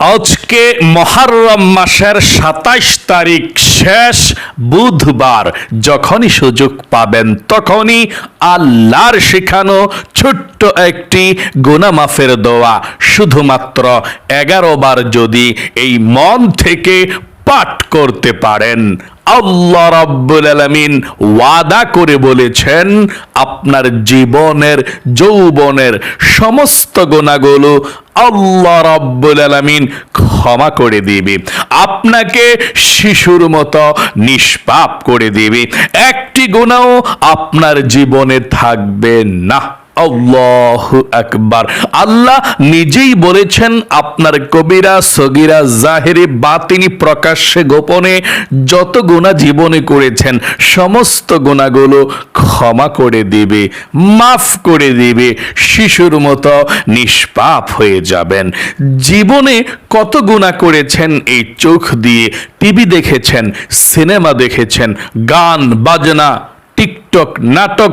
আজকে মহারম মাসের সাতাইশ তারিখ শেষ বুধবার। যখনই সুযোগ পাবেন তখনই আল্লাহর শেখানো ছোট্ট একটি গুনামাফের দোয়া। শুধুমাত্র এগারো বার যদি এই মন থেকে পাঠ করতে পারেন। আল্লাহ রাব্বুল আলামিন ওয়াদা করে বলেছেন, আপনার জীবনের, যৌবনের সমস্ত গুণাগুলো আল্লাহ রাব্বুল আলামিন ক্ষমা করে দিবে। আপনাকে শিশুর মতো নিষ্পাপ করে দিবে। একটি গুণাও আপনার জীবনে থাকবে না। আকবার। আল্লাহ নিজেই বলেছেন, আপনার কবিরা, সগিরা, জাহেরি, বাতিনি প্রকাশ্যে গোপনে যত গুণা জীবনে করেছেন, সমস্ত গুণাগুলো ক্ষমা করে দিবে, মাফ করে দিবে, শিশুর মতো নিষ্পাপ হয়ে যাবেন। জীবনে কত গুণা করেছেন, এই চোখ দিয়ে টিভি দেখেছেন, সিনেমা দেখেছেন, গান, বাজনা টিকটক নাটক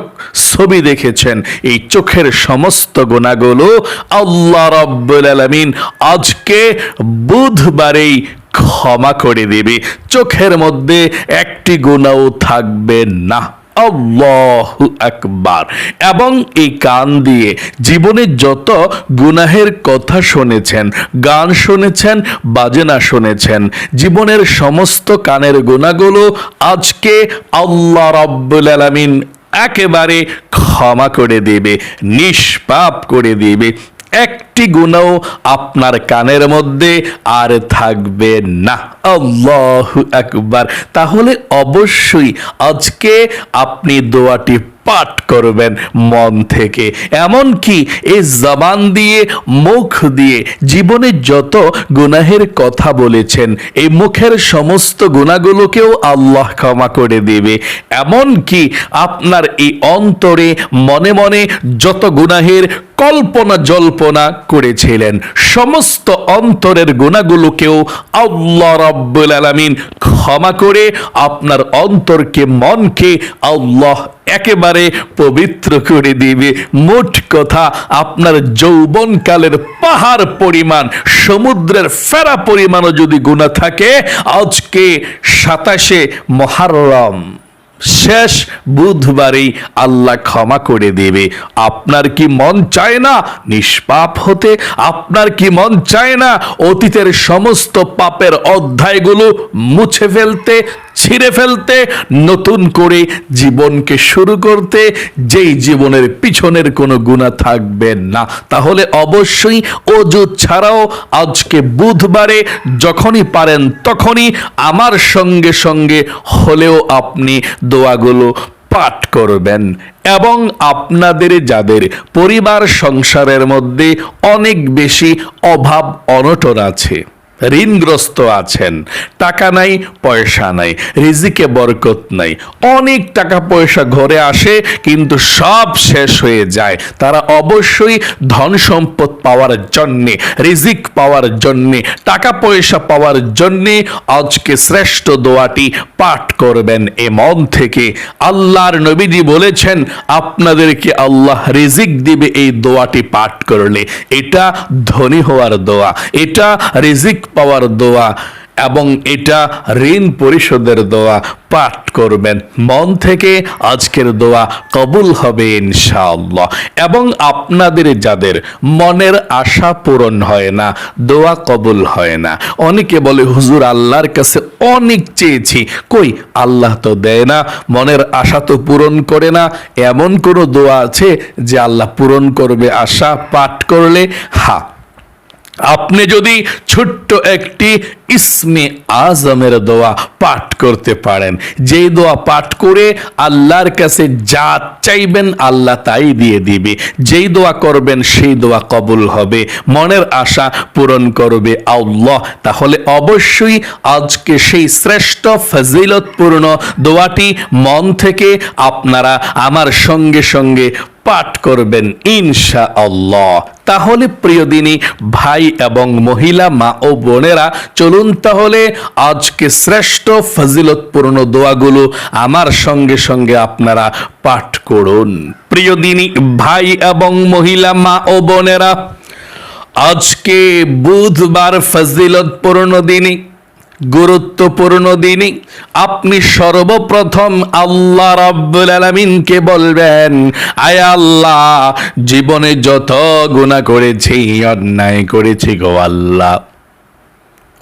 ছবি দেখেছেন। এই চোখের সমস্ত গোনাগুলো আল্লাহ রব্বুল আলমিন আজকে বুধবারেই ক্ষমা করে দেবে। চোখের মধ্যে একটি গুণাও থাকবে না। আল্লাহু আকবার। এবং এই কান দিয়ে জীবনে যত গুনাহের কথা শুনেছেন, গান শুনেছেন, বাজনা শুনেছেন, জীবনের সমস্ত কানের গুণাগুলো আজকে আল্লাহ রব্বুল আলামিন একেবারে ক্ষমা করে দেবে, নিষ্পাপ করে দেবে। একটি গুণও আপনার কানের মধ্যে আর থাকবে না। আল্লাহ একবার তাহলে অবশ্যই আজকে আপনি দোয়াটি পাঠ করবেন মন থেকে। এমন কি এই জবান দিয়ে, মুখ দিয়ে জীবনে যত গুনাহের কথা বলেছেন, এই মুখের সমস্ত গুণাগুলোকেও আল্লাহ ক্ষমা করে দেবে। এমন কি আপনার এই অন্তরে মনে মনে যত গুনাহের কল্পনা জল্পনা করেছিলেন। সমস্ত অন্তরের গুণাগুলোকেও আল্লাহ রাব্বুল আলামিন ক্ষমা করে আপনার অন্তরকে, মনকে আল্লাহ একেবারে পবিত্র করে দিবে। মোট কথা, আপনার যৌবনকালের পাহাড় পরিমাণ, সমুদ্রের ফেরা পরিমাণও যদি গুণা থাকে, আজকে সাতাশে মহারম। শেষ বুধবারেই আল্লাহ ক্ষমা করে দেবে। আপনার কি মন চায় না নিষ্পাপ হতে? আপনার কি মন চায় না অতীতের সমস্ত পাপের অধ্যায়গুলো মুছে ফেলতে? ছিঁড়ে ফেলতে, নতুন করে জীবনকে শুরু করতে, যেই জীবনের পিছনের কোনো গুণা থাকবে না। তাহলে অবশ্যই অজু ছাড়াও আজকে বুধবারে যখনই পারেন তখনই আমার সঙ্গে সঙ্গে হলেও আপনি দোয়াগুলো পাঠ করবেন। এবং আপনাদের যাদের পরিবার সংসারের মধ্যে অনেক বেশি অভাব, অনটন আছে ঋণগ্রস্ত আছেন। টাকা নাই, পয়সা নাই, রিজিকে বরকত নাই। অনেক টাকা পয়সা ঘরে আসে, কিন্তু সব শেষ হয়ে যায়। তারা অবশ্যই ধন সম্পদ পাওয়ার জন্যে, রিজিক পাওয়ার জন্যে, টাকা পয়সা পাওয়ার জন্যে আজকে শ্রেষ্ঠ দোয়াটি পাঠ করবেন। এ মন থেকে আল্লাহর নবীজি বলেছেন, আপনাদেরকে আল্লাহ রিজিক দিবে এই দোয়াটি পাঠ করলে। এটা ধনী হওয়ার দোয়া। এটা রিজিক পাওয়ার দোয়া এবং এটা ঋণ পরিশোধের দোয়া পাঠ করবেন। মন থেকে আজকের দোয়া কবুল হবে ইনশাআল্লাহ। এবং আপনাদের যাদের মনের আশা পূরণ হয় না, দোয়া কবুল হয় না। অনেকে বলে, হুজুর, আল্লাহর কাছে অনেক চেয়েছি। কই, আল্লাহ তো দেয় না, মনের আশা তো পূরণ করে না। এমন কোনো দোয়া আছে যে আল্লাহ পূরণ করবে আশা পাঠ করলে? হা আপনি যদি ছোট্ট একটি ইসমে আজমের দোয়া পাঠ করতে পারেন, যেই দোয়া পাঠ করে আল্লাহর কাছে যা চাইবেন আল্লাহ তাই দিয়ে দিবে। যেই দোয়া করবেন, সেই দোয়া কবুল হবে। মনের আশা পূরণ করবে আল্লাহ। তাহলে অবশ্যই আজকে সেই শ্রেষ্ঠ ফজিলতপূর্ণ দোয়াটি মন থেকে আপনারা আমার সঙ্গে সঙ্গে পাঠ করবেন ইনশা আল্লাহ তাহলে প্রিয় দিনী, ভাই এবং মহিলা, মা ও বোনেরা, চলুন তাহলে আজকে শ্রেষ্ঠ ফজিলতপূর্ণ দোয়াগুলো আমার সঙ্গে সঙ্গে আপনারা পাঠ করুন। প্রিয় দিনী, ভাই এবং মহিলা, মা ও বোনেরা, আজকে বুধবার ফজিলতপূর্ণ দিনে। গুরুত্বপূর্ণ দিনই। আপনি সর্বপ্রথম আল্লাহ রাব্বুল আলামিনকে বলবেন, আয় আল্লাহ, জীবনে যত গুনাহ করেছি, অন্যায় করেছি গো আল্লাহ।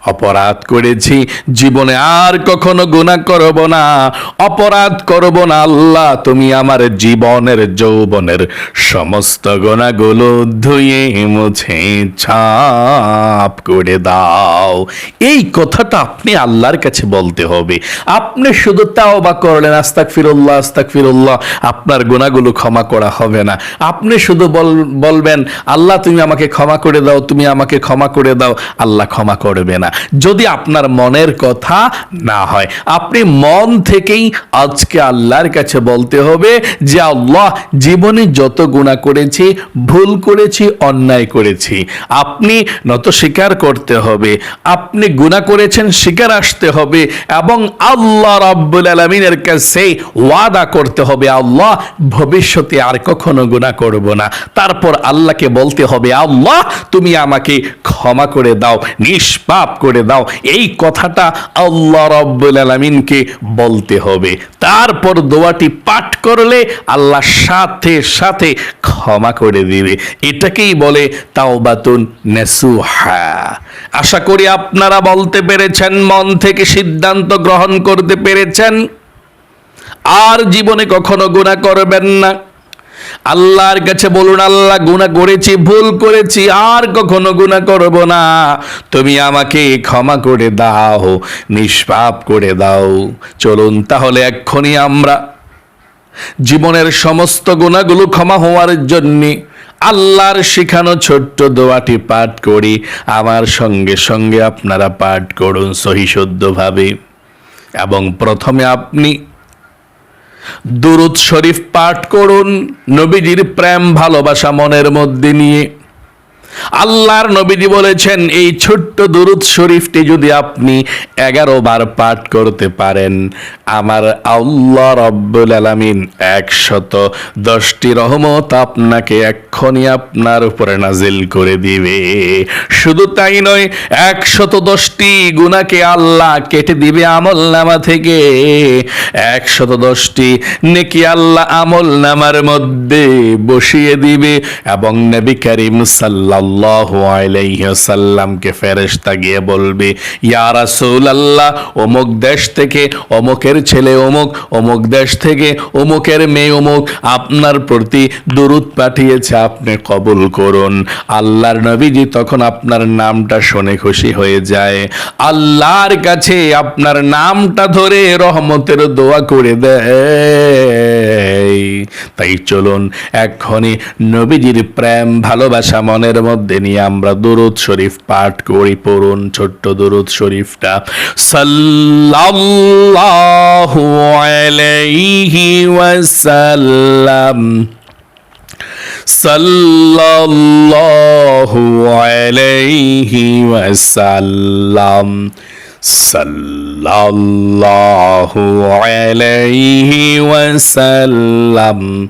অপরাধ করেছি। জীবনে আর কখনো গুনাহ করব না। অপরাধ করব না আল্লাহ, তুমি আমার জীবনের, যৌবনের সমস্ত গুণাগুলো ধুয়ে, মুছে, ছাপ করে দাও। এই কথাটা আপনি আল্লাহর কাছে বলতে হবে। আপনি শুধু তাও বা করলেন আস্তাক ফিরুল্লাহ আস্তাক ফিরুল্লাহ আপনার গুণাগুলো ক্ষমা করা হবে না। আপনি শুধু বল- বলবেন, আল্লাহ তুমি আমাকে ক্ষমা করে দাও, তুমি আমাকে ক্ষমা করে দাও, আল্লাহ ক্ষমা করবে না। যদি আপনার মনের কথা না হয়। আপনি মন থেকেই আজকে আল্লাহর কাছে বলতে হবে যে, আল্লাহ, জীবনে যত গুণা করেছি, ভুল করেছি, অন্যায় করেছি, আপনি নত স্বীকার করতে হবে, আপনি গুণা করেছেন, স্বীকার আসতে হবে এবং আল্লাহ রাব্বুল আলমিনের কাছে ওয়াদা করতে হবে, আল্লাহ, ভবিষ্যতে আর কখনো গুণা করব না। তারপর আল্লাহকে বলতে হবে, আল্লাহ, তুমি আমাকে ক্ষমা করে দাও, নিষ্পাপ করে দাও। এই কথাটা আল্লাহ রব্বুল আলমিনকে বলতে হবে। তারপর দোয়াটি পাঠ করলে আল্লাহ সাথে সাথে ক্ষমা করে দিবে। এটাকেই বলে তাওবাতুন নেসুহা। আশা করি আপনারা বলতে পেরেছেন, মন থেকে সিদ্ধান্ত গ্রহণ করতে পেরেছেন। আর জীবনে কখনো গুণা করবেন না। আল্লাহর কাছে বলুন, আল্লাহ, গুনাহ করেছি, ভুল করেছি, আর কখনো গুনাহ করব না। তুমি আমাকে ক্ষমা করে দাও, নিষ্পাপ করে দাও। চলুন তাহলে এক্ষুনি আমরা জীবনের সমস্ত গুণাগুলো ক্ষমা হওয়ার জন্যে আল্লাহর শিখানো ছোট্ট দোয়াটি পাঠ করি। আমার সঙ্গে সঙ্গে আপনারা পাঠ করুন সহিশুদ্ধভাবে। এবং প্রথমে আপনি দুরুদ শরীফ পাঠ করুন নবীজির প্রেম ভালোবাসা মনের মধ্যে নিয়ে। আল্লাহর নবীজি বলেছেন, এই ছোট্ট দুরুদ শরীফটি যদি আপনি এগারো বার পাঠ করতে পারেন, আমার আল্লাহ রব্বুল আলামিন একশত দশটি রহমত আপনাকে এক্ষুনি আপনার উপরে নাজিল করে দিবে। শুধু তাই নয়, একশত দশটি গুণাকে আল্লাহ কেটে দিবে আমল নামা থেকে। একশত দশটি নেকি আল্লাহ আমল নামার মধ্যে বসিয়ে দিবে এবং নবী করিম সাল্লাল্লাহু আলাইহি সাল্লামকে ফেরেশতা গিয়ে বলবে, ইয়া রাসূলুল্লাহ, অমুক দেশ থেকে অমুকের ছেলে অমুক অমুক দেশ থেকে অমুকের মেয়ে অমুক, আপনার প্রতি দরুদ পাঠিয়েছে, আপনি কবুল করুন। আল্লাহর নবীজি তখন আপনার নামটা শুনে খুশি হয়ে যায়। আল্লাহর কাছে আপনার নামটা ধরে রহমতের দোয়া করে দেয়। তাই চলুন এক্ষণি নবীজির প্রেম, ভালোবাসা, মনের মধ্যে নিয়ে আমরা দুরুদ শরীফ পাঠ করি, পড়ুন ছোট্ট দুরুদ শরীফটা। সাল্লাল্লাহু আলাইহি ওয়াসাল্লাম। সাল্লাল্লাহু আলাইহি ওয়াসাল্লাম। সাল্লাল্লাহু আলাইহি ওয়াসাল্লাম।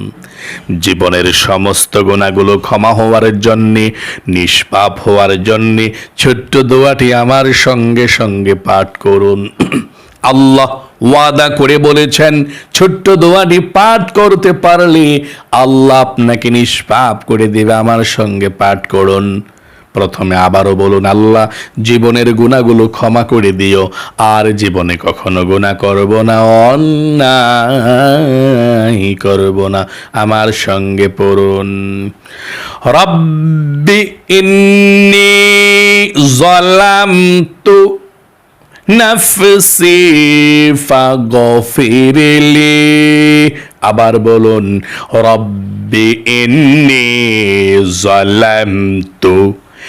জীবনের সমস্ত গুণাগুলো ক্ষমা হওয়ার জন্যে, নিষ্পাপ হওয়ার জন্যে ছোট্ট দোয়াটি আমার সঙ্গে সঙ্গে পাঠ করুন। আল্লাহ ওয়াদা করে বলেছেন, ছোট্ট দোয়াটি পাঠ করতে পারলে আল্লাহ আপনাকে নিষ্পাপ করে দেবে, আমার সঙ্গে পাঠ করুন। প্রথমে আবারও বলুন, আল্লাহ, জীবনের গুণাগুলো ক্ষমা করে দিও, আর জীবনে কখনো গুণা করব না, অন্যায় করব না, আমার সঙ্গে পড়ুন। রব্বি ইন্নি জলামতু নফসি ফাগফিরলি। আবার বলুন, রব্বি ইন্নি জালামতু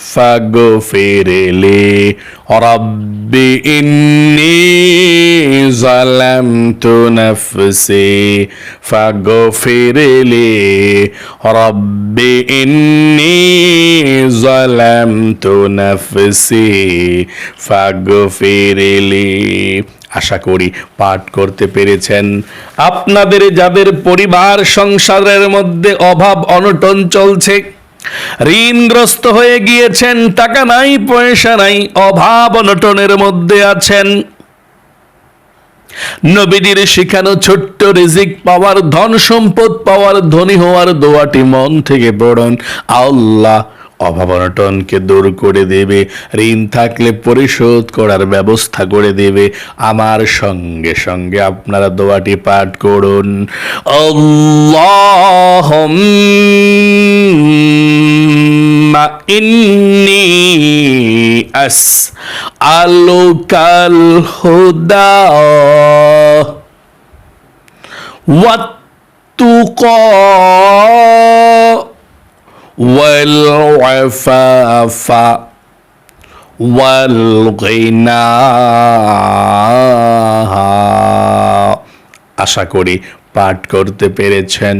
فاغفر لي رب إني ظلمت نفسي فاغفر لي رب إني ظلمت نفسي فاغفر لي আশা করি পাঠ করতে পেরেছেন আপনাদের যাদের পরিবার সংসারের মধ্যে অভাব অনটন চলছে ঋণগ্রস্ত হয়ে গিয়েছেন, টাকা নাই, পয়সা নাই, অভাব অনটনের মধ্যে আছেন। নবীদের শিখানো ছোট্ট রিজিক পাওয়ার, ধন সম্পদ পাওয়ার, ধনী হওয়ার দোয়াটি মন থেকে পড়ুন। আল্লাহ অভাবনটনকে দূর করে দেবে, ঋণ থাকলে পরিশোধ করার ব্যবস্থা করে দেবে। আমার সঙ্গে সঙ্গে আপনারা দোয়াটি পাঠ করুন। অল্লাহ ইন্নি আস আলোকাল হুদা ওয়াত্তুকা والعفاف والغنى আশা করি পাঠ করতে পেরেছেন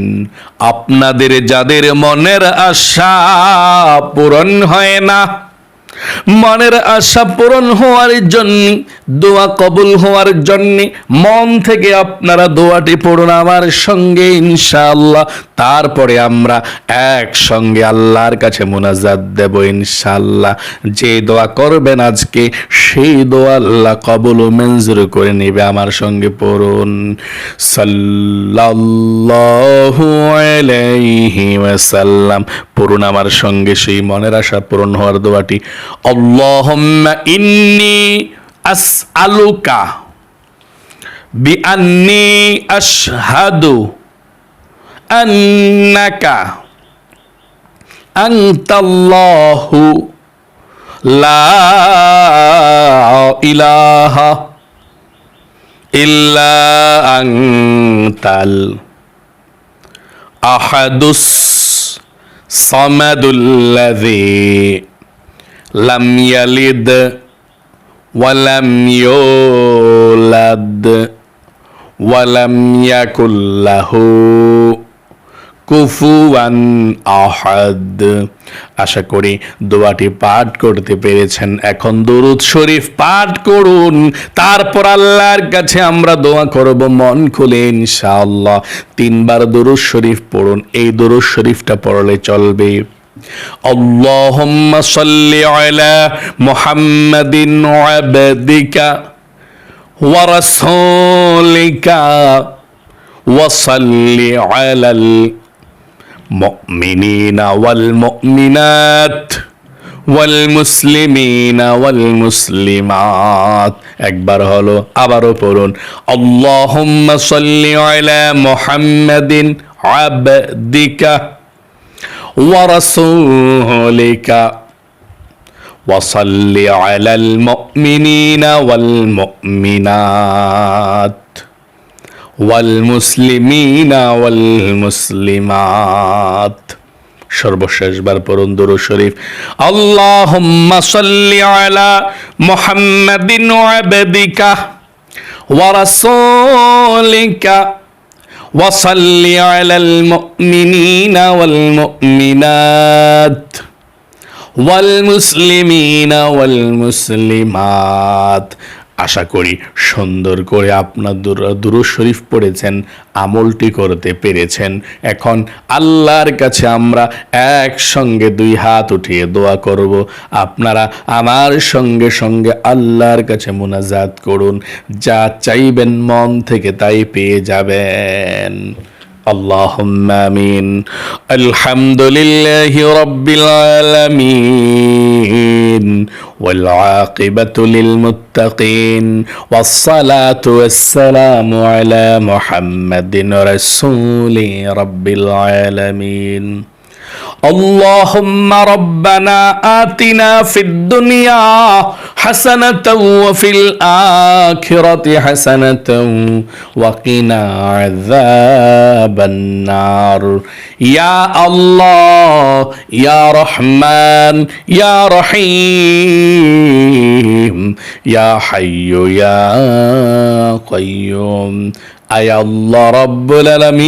আপনাদের যাদের মনের আশা পূরণ হয় না মনের আশা পূরণ হওয়ার জন্য, দোয়া কবুল হওয়ার জন্য, মন থেকে আপনারা দোয়াটি পড়ুন আমার সঙ্গে ইনশাআল্লাহ। তারপরে আমরা একসঙ্গে আল্লাহর কাছে মোনাজাত দেব ইনশাআল্লাহ। যে দোয়া করবেন আজকে, সেই দোয়া আল্লাহ কবুল ও মঞ্জুর করে নেবে আমার সঙ্গে পড়ুন। সাল্লাল্লাহু আলাইহি ওয়াসাল্লাম। পড়ুন আমার সঙ্গে সেই মনের আশা পূরণ হওয়ার দোয়াটি। আল্লাহুম্মা ইন্নি আসআলুকা বিআন্নি আশহাদু আন্নাকা আনতাল্লাহু লা ইলাহা ইল্লা আনতাল আহাদুস সামাদুল্লাযী লাম ইয়ালিদ ওয়ালাম ইউলাদ ওয়ালাম ইয়াকুল লাহু কুফুয়ান আহাদ আশা করি দোয়াটি পাঠ করতে পেরেছেন। এখন দরুদ শরীফ পাঠ করুন। তারপর আল্লাহর কাছে আমরা দোয়া করব মন খুলে ইনশাআল্লাহ। তিনবার দরুদ শরীফ পড়ুন। এই দরুদ শরীফটা পড়লে চলবে। اللهم صل على محمد عبدك ورسولك وصل على المؤمنين والمؤمنات والمسلمين والمسلمات একবার হলো আবারও পড়ুন اللهم صل على محمد عبدك ورسولك وصل على المؤمنين والمؤمنات والمسلمين والمسلمات সর্বশেষবার পড়ুন দুরু শরীফ আল্লাহুম্মা সাল্লি আলা মুহাম্মাদিন আবদিকা ওয়া রাসূলিকা وصل على المؤمنين والمؤمنات والمسلمين والمسلمات. আশা করি সুন্দর করে আপনার দুরু শরীফ পড়েছেন, আমলটি করতে পেরেছেন। এখন আল্লাহর কাছে আমরা একসঙ্গে দুই হাত উঠিয়ে দোয়া করব। আপনারা আমার সঙ্গে সঙ্গে আল্লাহর কাছে মোনাজাত করুন। যা চাইবেন মন থেকে তাই পেয়ে যাবেন। اللهم آمين. الحمد لله رب العالمين والعاقبة للمتقين والصلاة والسلام على محمد رسول رب العالمين. اللهم ربنا آتنا في الدنيا حسنة وفي الآخرة حسنة وقنا عذاب النار. يا الله يا رحمن يا رحيم يا حي يا قيوم. أي الله رب العالمين.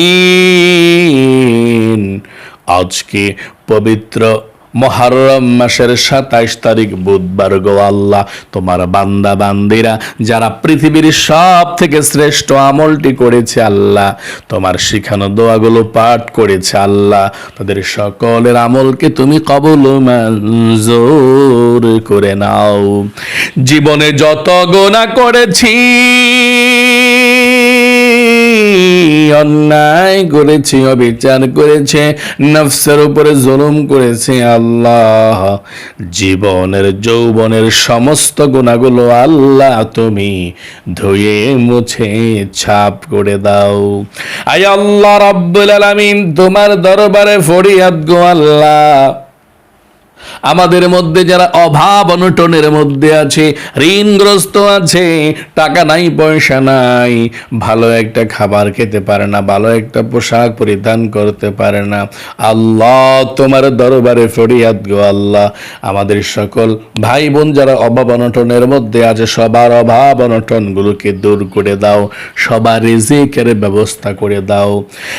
আজকে পবিত্র মহারম মাসের সাতাইশ তারিখ বুধবার গো আল্লাহ। তোমার বান্দা বান্দিরা, যারা পৃথিবীর সব থেকে শ্রেষ্ঠ আমলটি করেছে আল্লাহ, তোমার শিখানো দোয়াগুলো পাঠ করেছে আল্লাহ। তাদের সকলের আমলকে তুমি কবল মঞ্জুর করে নাও। জীবনে যত গোনা করেছি অন্যায় করেছে, অবিচার করেছে, নফসের উপরে জুলুম করেছে আল্লাহ। জীবনের, যৌবনের সমস্ত গুণাগুলো আল্লাহ তুমি ধুয়ে, মুছে, ছাপ করে দাও। আয় আল্লাহ রব্বুল আলামিন, তোমার দরবারে ফরিয়াদ গো আল্লাহ। আমাদের মধ্যে যারা অভাব অনটনের মধ্যে আছে, ঋণগ্রস্ত আছে, টাকা নাই, পয়সা নাই, ভালো একটা খাবার খেতে পারে না, ভালো একটা পোশাক পরিধান করতে পারে না। আল্লাহ তোমার দরবারে ফরিয়াদ গো আল্লাহ। আমাদের সকল ভাই বোন যারা অভাব অনটনের মধ্যে আছে, সবার অভাব অনটনগুলোকে দূর করে দাও, সবার রিজিকের ব্যবস্থা করে দাও।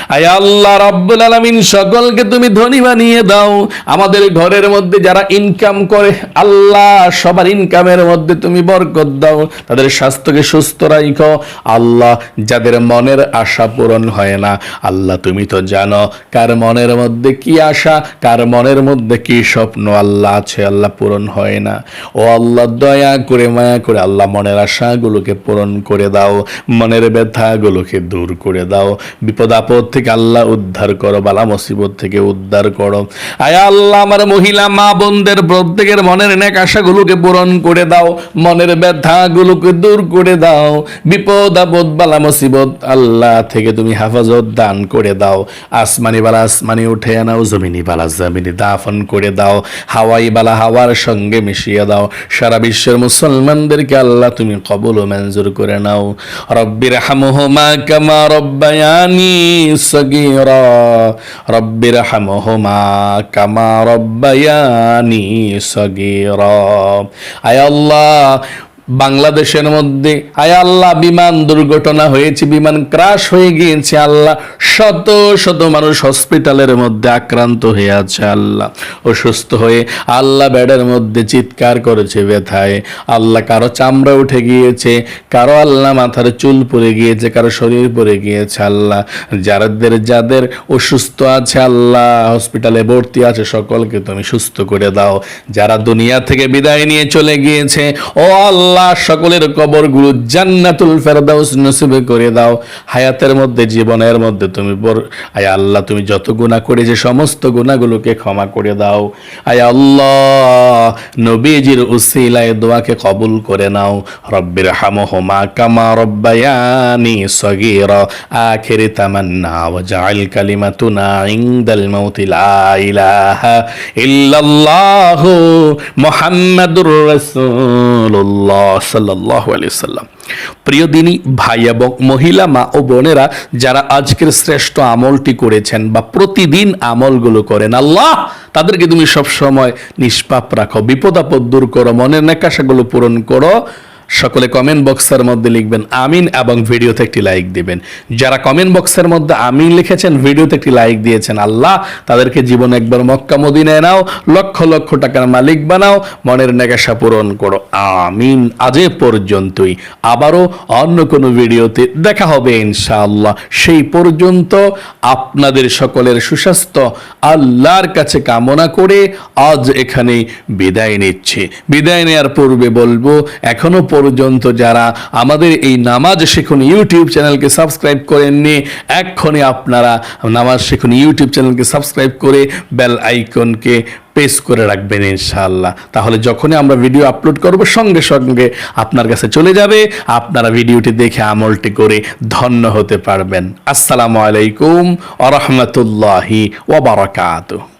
আয় আল্লাহ, রাব্বুল আলামিন সকলকে তুমি ধনী বানিয়ে দাও। আমাদের ঘরের মধ্যে যারা ইনকাম করে, আল্লাহ সবার ইনকামের মধ্যে তুমি বরকত দাও। তাদের স্বাস্থ্যকে সুস্থ রাখো আল্লাহ যাদের মনের আশা পূরণ হয় না, আল্লাহ তুমি তো জানো কার মনের মধ্যে কি আশা, কার মনের মধ্যে কি স্বপ্ন, আল্লাহ আছে, আল্লাহ পূরণ হয় না। ও আল্লাহ, দয়া করে, মায়া করে আল্লাহ মনের আশাগুলোকে পূরণ করে দাও, মনের ব্যথাগুলোকে দূর করে দাও। বিপদ আপদ থেকে আল্লাহ উদ্ধার করো, বালা মুসিবত থেকে উদ্ধার করো। আয় আল্লাহ, আমার মহিলা, মা বোনদের প্রত্যেকের মনের নেক আশাগুলোকে পূরণ করে দাও। মনের ব্যথাগুলোকে দূর করে দাও। বিপদ, আপদ, বালা, মুসিবত আল্লাহ থেকে তুমি হেফাজত দান করে দাও। আসমানি বালা আসমানি উঠে আনাও, জমিনি বালা জমিনি দাফন করে দাও। হাওয়াই বালা হাওয়ার সঙ্গে মিশিয়ে দাও। সারা বিশ্বের মুসলমানদেরকে আল্লাহ তুমি কবল ও মঞ্জুর করে নাও। রব্বির হামহুমা কামা রব্বায়ানি সগীরা। রব্বির হামহুমা কামা রব্বায়ানি সগীরা। আয় আল্লাহ বাংলাদেশের মধ্যে। আয় আল্লাহ, বিমান দুর্ঘটনা হয়েছে, বিমান ক্রাশ হয়ে গিয়েছে, আল্লাহ। শত শত মানুষ হসপিটালের মধ্যে আক্রান্ত হয়ে আছে, আল্লাহ। অসুস্থ হয়ে আল্লাহ বেডের মধ্যে চিৎকার করেছে ব্যথায়। আল্লাহ কারও চামড়া উঠে গিয়েছে, কারও আল্লাহ মাথার চুল পড়ে গিয়েছে, কারও শরীর পড়ে গিয়েছে, আল্লাহ। যাদের যাদের অসুস্থ আছে, আল্লাহ, হসপিটালে ভর্তি আছে, সকলকে তুমি সুস্থ করে দাও। যারা দুনিয়া থেকে বিদায় নিয়ে চলে গিয়েছে, ও আল্লাহ আল্লাহ সকলের কবরগুলো জান্নাতুল ফেরদাউস নসিবে করে দাও। হায়াতের মধ্যে, জীবনের মধ্যে তুমি আয় আল্লাহ, তুমি যত গুনাহ করে যে সমস্ত গুনাহগুলোকে ক্ষমা করে দাও। আয় আল্লাহ, নবীজির উসিলায় দোয়াকে কবুল করে নাও। রব্বির হামহুমা কামা রব্বায়ানি সগীরা। আখিরি তামান্না ওয়াজআল কালিমাতুনা ইনদাল মাউতি লা ইল্লাল্লাহু মুহাম্মাদুর রাসূলুল্লাহ। সাল্লাল্লাহু আলিয়াল্লাম প্রিয় দিনী, ভাই এবং মহিলা, মা ও বোনেরা, যারা আজকের শ্রেষ্ঠ আমলটি করেছেন বা প্রতিদিন আমলগুলো করেন, আল্লাহ তাদেরকে তুমি সবসময় নিষ্পাপ রাখো, বিপদ আপদ দূর করো, মনের নেকাশাগুলো পূরণ করো। সকলে কমেন্ট বক্সের মধ্যে লিখবেন আমিন এবং ভিডিওতে একটি লাইক দিবেন। যারা কমেন্ট বক্সের মধ্যে আমিন লিখেছেন, ভিডিওতে একটি লাইক দিয়েছেন, আল্লাহ তাদেরকে জীবন একবার মক্কা মদিনায় নাও, লক্ষ লক্ষ টাকার মালিক বানাও, মনের নেগাসা পূরণ করো। আমিন আজ পর্যন্তই। আবারও অন্য কোনো ভিডিওতে দেখা হবে ইনশাআল্লাহ। সেই পর্যন্ত আপনাদের সকলের সুস্বাস্থ্য, আল্লাহর কাছে কামনা করে আজ এখানে বিদায় নিচ্ছি। বিদায় নেওয়ার পূর্বে বলব, এখনও পর্যন্ত যারা আমাদের এই নামাজ শিখুন ইউটিউব চ্যানেলকে সাবস্ক্রাইব করেননি এক্ষণে আপনারা নামাজ শিখুন ইউটিউব চ্যানেলকে সাবস্ক্রাইব করে বেল আইকনকে পেস করে রাখবেন ইনশাআল্লাহ। তাহলে যখনই আমরা ভিডিও আপলোড করব, সঙ্গে সঙ্গে আপনার কাছে চলে যাবে, আপনারা ভিডিওটি দেখে আমলটি করে ধন্য হতে পারবেন। আসসালামু আলাইকুম আ রহমতুল্লাহি ওবরাকাতুহ